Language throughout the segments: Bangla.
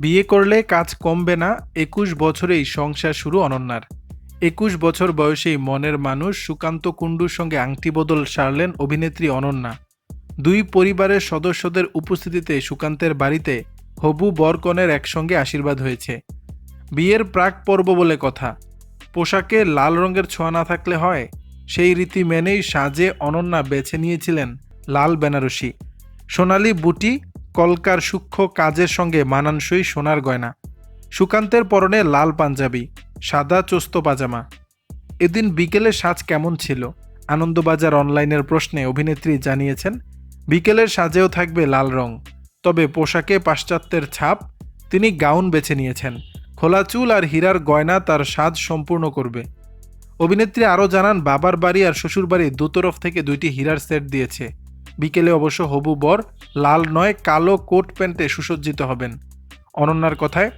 বিয়ে করলে কাজ কমবে না, একুশ বছরেই সংসার শুরু অনন্যার। একুশ বছর বয়সেই মনের মানুষ সুকান্ত কুণ্ডুর সঙ্গে আংটি বদল সারলেন অভিনেত্রী অনন্যা। দুই পরিবারের সদস্যদের উপস্থিতিতে সুকান্তের বাড়িতে হবু বরকনের একসঙ্গে আশীর্বাদ হয়েছে। বিয়ের প্রাক পর্ব বলে কথা। পোশাকে লাল রঙের ছোঁয়া না থাকলে হয়, সেই রীতি মেনেই সাজে অনন্যা বেছে নিয়েছিলেন লাল বেনারসি। সোনালি বুটি কলকার সূক্ষ্ম কাজের সঙ্গে মানানসই সোনার গয়না। সুকান্তের পরনে লাল পাঞ্জাবি, সাদা চোস্ত পাজামা। এদিন বিকেলে সাজ কেমন ছিল? আনন্দবাজার অনলাইনের প্রশ্নে অভিনেত্রী জানিয়েছেন, বিকেলের সাজেও থাকবে লাল রং, তবে পোশাকে পাশ্চাত্যের ছাপ তিনি গাউন বেছে নিয়েছেন। খোলা চুল আর হীরার গয়না তার সাজ সম্পূর্ণ করবে। অভিনেত্রী আরও জানান, বাবার বাড়ি আর শ্বশুর বাড়ি দুতরফ থেকে দুইটি হীরার সেট দিয়েছে। বিকেলে অবশ্য হবু বর লাল নয়, কালো কোট প্যান্টে সুসজ্জিত হবেন। অনন্যার কথায়,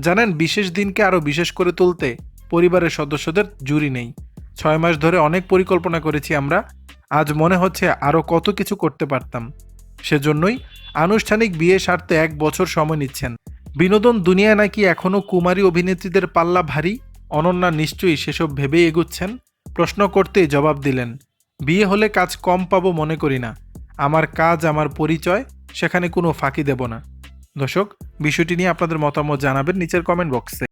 জানেন, বিশেষ দিনকে আরও বিশেষ করে তুলতে পরিবারের সদস্যদের জুরি নেই। ছয় মাস ধরে অনেক পরিকল্পনা করেছি আমরা, আজ মনে হচ্ছে আরও কত কিছু করতে পারতাম। সেজন্যই আনুষ্ঠানিক বিয়ে সারতে এক বছর সময় নিচ্ছেন। বিনোদন দুনিয়ায় নাকি এখনও কুমারী অভিনেত্রীদের পাল্লা ভারী? অনন্যা নিশ্চয়ই সেসব ভেবেই এগুচ্ছেন। প্রশ্ন করতেই জবাব দিলেন, বিয়ে হলে কাজ কম পাবো মনে করি না। আমার কাজ, আমার পরিচয়, সেখানে কোনো ফাঁকি দেব না। দর্শক, বিষয়টি নিয়ে আপনাদের মতামত জানাবেন নিচের কমেন্ট বক্সে